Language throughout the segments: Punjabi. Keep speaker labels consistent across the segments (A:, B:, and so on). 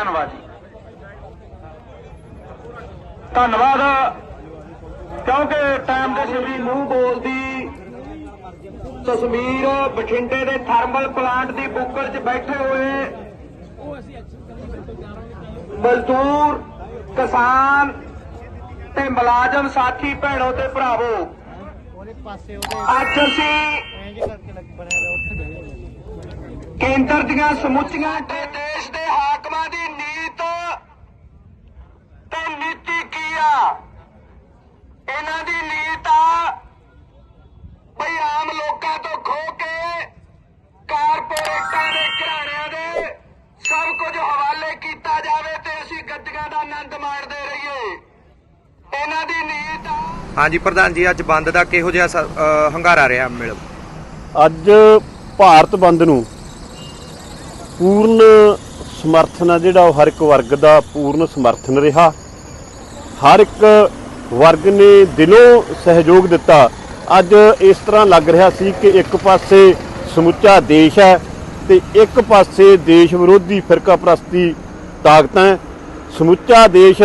A: ਧੰਨਵਾਦ ਜੀ। ਧੰਨਵਾਦ, ਕਿਉਂਕਿ ਟਾਈਮ ਦੇ ਸਮੇਂ ਮੂੰਹ ਬੋਲਦੀ ਤਸਵੀਰ ਬਠਿੰਡੇ ਦੇ ਥਰਮਲ ਪਲਾਂਟ ਦੀ ਬੁੱਕਰ 'ਚ ਬੈਠੇ ਹੋਏ ਮਜ਼ਦੂਰ, ਕਿਸਾਨ ਤੇ ਮੁਲਾਜ਼ਮ ਸਾਥੀ, ਭੈਣੋ ਤੇ ਭਰਾਵੋ, ਅੱਜ ਅਸੀਂ ਕੇਂਦਰ ਦੀਆਂ ਸਮੁੱਚੀਆਂ ਤੇ ਦੇਸ਼ ਦੇ ਸਭ ਕੁਝ ਹਵਾਲੇ ਕੀਤਾ ਜਾਵੇ ਤੇ ਅਸੀਂ ਗੱਡੀਆਂ ਦਾ ਆਨੰਦ ਮਾਣਦੇ ਰਹੀਏ। ਇਹਨਾਂ ਦੀ ਨੀਤ ਆ।
B: ਹਾਂਜੀ ਪ੍ਰਧਾਨ ਜੀ ਅੱਜ ਬੰਦ ਦਾ ਕਿਹੋ ਜਿਹਾ ਸ- ਅ, ਹੰਗਾਰਾ ਰਿਹਾ ਮਿਲ?
C: ਅੱਜ ਭਾਰਤ ਬੰਦ ਨੂੰ ਪੂਰਨ ਸਮਰਥਨ ਆ ਜਿਹੜਾ ਉਹ ਹਰ ਇੱਕ ਵਰਗ ਦਾ ਪੂਰਨ ਸਮਰਥਨ ਰਿਹਾ। ਹਰ ਇੱਕ ਵਰਗ ਨੇ ਦਿਲੋਂ ਸਹਿਯੋਗ ਦਿੱਤਾ। ਅੱਜ ਇਸ ਤਰ੍ਹਾਂ ਲੱਗ ਰਿਹਾ ਸੀ ਕਿ ਇੱਕ ਪਾਸੇ ਸਮੁੱਚਾ ਦੇਸ਼ ਹੈ ਤੇ ਇੱਕ ਪਾਸੇ ਦੇਸ਼ ਵਿਰੋਧੀ ਫਿਰਕਾ ਪ੍ਰਸਤੀ ਤਾਕਤਾਂ ਹੈ। ਸਮੁੱਚਾ ਦੇਸ਼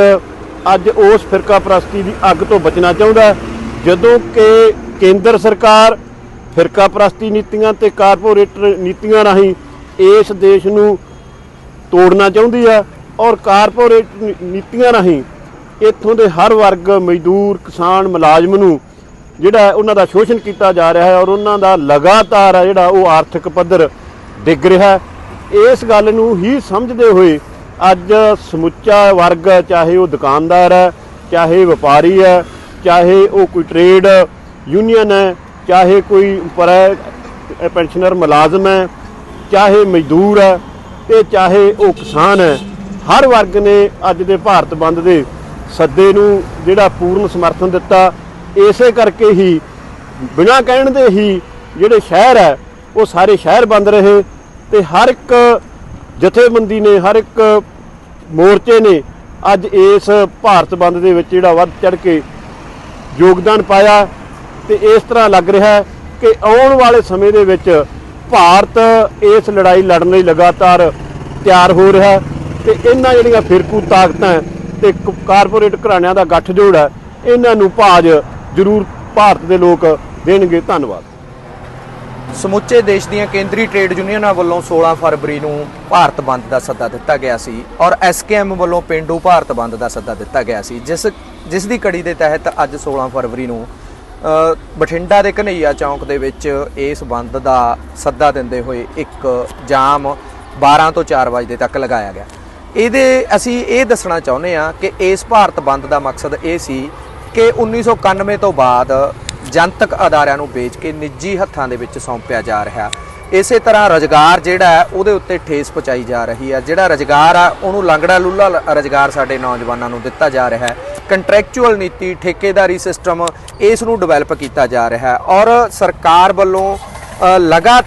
C: ਅੱਜ ਉਸ ਫਿਰਕਾ ਪ੍ਰਸਤੀ ਦੀ ਅੱਗ ਤੋਂ ਬਚਣਾ ਚਾਹੁੰਦਾ ਜਦੋਂ ਕਿ ਕੇਂਦਰ ਸਰਕਾਰ ਫਿਰਕਾ ਪ੍ਰਸਤੀ ਨੀਤੀਆਂ ਤੇ ਕਾਰਪੋਰੇਟ ਨੀਤੀਆਂ ਰਾਹੀਂ ਇਸ ਦੇਸ਼ ਨੂੰ ਤੋੜਨਾ ਚਾਹੁੰਦੀ ਹੈ ਔਰ ਕਾਰਪੋਰੇਟ ਨੀਤੀਆਂ ਰਾਹੀਂ ਇੱਥੋਂ ਦੇ ਹਰ ਵਰਗ, ਮਜ਼ਦੂਰ, ਕਿਸਾਨ, ਮੁਲਾਜ਼ਮ ਨੂੰ ਜਿਹੜਾ ਉਹਨਾਂ ਦਾ ਸ਼ੋਸ਼ਣ ਕੀਤਾ ਜਾ ਰਿਹਾ ਹੈ ਔਰ ਉਹਨਾਂ ਦਾ ਲਗਾਤਾਰ ਆ ਜਿਹੜਾ ਉਹ ਆਰਥਿਕ ਪੱਧਰ ਡਿੱਗ ਰਿਹਾ ਇਸ ਗੱਲ ਨੂੰ ਹੀ ਸਮਝਦੇ ਹੋਏ ਅੱਜ ਸਮੁੱਚਾ ਵਰਗ, ਚਾਹੇ ਉਹ ਦੁਕਾਨਦਾਰ ਹੈ, ਚਾਹੇ ਵਪਾਰੀ ਹੈ, ਚਾਹੇ ਉਹ ਕੋਈ ਟ੍ਰੇਡ ਯੂਨੀਅਨ ਹੈ, ਚਾਹੇ ਕੋਈ ਪਰ ਪੈਨਸ਼ਨਰ ਮੁਲਾਜ਼ਮ ਹੈ, ਚਾਹੇ ਮਜ਼ਦੂਰ ਹੈ ਤੇ ਚਾਹੇ ਉਹ ਕਿਸਾਨ ਹੈ, ਹਰ ਵਰਗ ਨੇ ਅੱਜ ਦੇ ਭਾਰਤ ਬੰਦ ਦੇ ਸੱਦੇ ਨੂੰ ਜਿਹੜਾ ਪੂਰਨ ਸਮਰਥਨ ਦਿੱਤਾ, ਇਸੇ ਕਰਕੇ ਹੀ ਬਿਨਾਂ ਕਹਿਣ ਦੇ ਹੀ ਜਿਹੜੇ ਸ਼ਹਿਰ ਹੈ ਉਹ ਸਾਰੇ ਸ਼ਹਿਰ ਬੰਦ ਰਹੇ ਤੇ ਹਰ ਇੱਕ ਜਥੇਬੰਦੀ ਨੇ, ਹਰ ਇੱਕ ਮੋਰਚੇ ਨੇ ਅੱਜ ਇਸ ਭਾਰਤ ਬੰਦ ਦੇ ਵਿੱਚ ਜਿਹੜਾ ਵੱਧ ਚੜ ਕੇ ਯੋਗਦਾਨ ਪਾਇਆ ਤੇ ਇਸ ਤਰ੍ਹਾਂ ਲੱਗ ਰਿਹਾ ਹੈ ਕਿ ਆਉਣ ਵਾਲੇ ਸਮੇਂ ਦੇ ਵਿੱਚ ਭਾਰਤ ਇਸ ਲੜਾਈ ਲੜਨ ਲਈ ਲਗਾਤਾਰ ਤਿਆਰ ਹੋ ਰਿਹਾ ਹੈ ਤੇ ਇਹਨਾਂ ਜਿਹੜੀਆਂ ਫਿਰਕੂ ਤਾਕਤਾਂ ਹੈ ਤੇ ਕ- ਕਾਰਪੋਰੇਟ ਘਰਾਣਿਆਂ ਦਾ ਗੱਠਜੋੜ ਹੈ, ਇਹਨਾਂ ਨੂੰ ਭਾਜ ਜ਼ਰੂਰ ਭਾਰਤ ਦੇ ਲੋਕ ਦੇਣਗੇ। ਧੰਨਵਾਦ।
B: ਸਮੁੱਚੇ ਦੇਸ਼ ਦੀਆਂ ਕੇਂਦਰੀ ਟ੍ਰੇਡ ਯੂਨੀਅਨਾਂ ਵੱਲੋਂ 16 ਫਰਵਰੀ ਨੂੰ ਭਾਰਤ ਬੰਦ ਦਾ ਸੱਦਾ ਦਿੱਤਾ ਗਿਆ ਸੀ ਔਰ ਐਸਕੇਐਮ ਵੱਲੋਂ ਪਿੰਡੂ ਭਾਰਤ ਬੰਦ ਦਾ ਸੱਦਾ ਦਿੱਤਾ ਗਿਆ ਸੀ, ਜਿਸ ਜਿਸ ਦੀ ਕੜੀ ਦੇ ਤਹਿਤ ਅੱਜ 16 ਫਰਵਰੀ ਨੂੰ ਬਠਿੰਡਾ ਦੇ ਕਨਈਆ ਚੌਂਕ ਦੇ ਵਿੱਚ ਇਸ ਬੰਦ ਦਾ ਸੱਦਾ ਦਿੰਦੇ ਹੋਏ ਇੱਕ ਜਾਮ 12 ਤੋਂ 4 ਵਜੇ ਤੱਕ ਲਗਾਇਆ ਗਿਆ। ਇਹਦੇ ਅਸੀਂ ਇਹ ਦੱਸਣਾ ਚਾਹੁੰਦੇ ਹਾਂ ਕਿ ਇਸ ਭਾਰਤ ਬੰਦ ਦਾ ਮਕਸਦ ਇਹ ਸੀ ਕਿ 1991 ਤੋਂ ਬਾਅਦ ਜਨਤਕ ਅਦਾਰਿਆਂ ਨੂੰ ਵੇਚ ਕੇ ਨਿੱਜੀ ਹੱਥਾਂ ਦੇ ਵਿੱਚ ਸੌਂਪਿਆ ਜਾ ਰਿਹਾ ਇਸੇ ਤਰ੍ਹਾਂ ਰੋਜ਼ਗਾਰ ਜਿਹੜਾ ਹੈ ਉਹਦੇ ਉੱਤੇ ਠੇਸ ਪਹੁੰਚਾਈ ਜਾ ਰਹੀ ਹੈ। ਜਿਹੜਾ ਰੋਜ਼ਗਾਰ ਆ ਉਹਨੂੰ ਲੰਗੜਾ ਲੁੱਲਾ ਰੋਜ਼ਗਾਰ ਸਾਡੇ ਨੌਜਵਾਨਾਂ ਨੂੰ ਦਿੱਤਾ ਜਾ ਰਿਹਾ ਹੈ। ਕੰਟਰੈਕਚੁਅਲ ਨੀਤੀ ਠੇਕੇਦਾਰੀ ਸਿਸਟਮ ਇਸ ਨੂੰ ਡਿਵੈਲਪ ਕੀਤਾ ਜਾ ਰਿਹਾ ਹੈ। ਔਰ ਸਰਕਾਰ ਵੱਲੋਂ ਅ, ਲਗਾਤਾਰ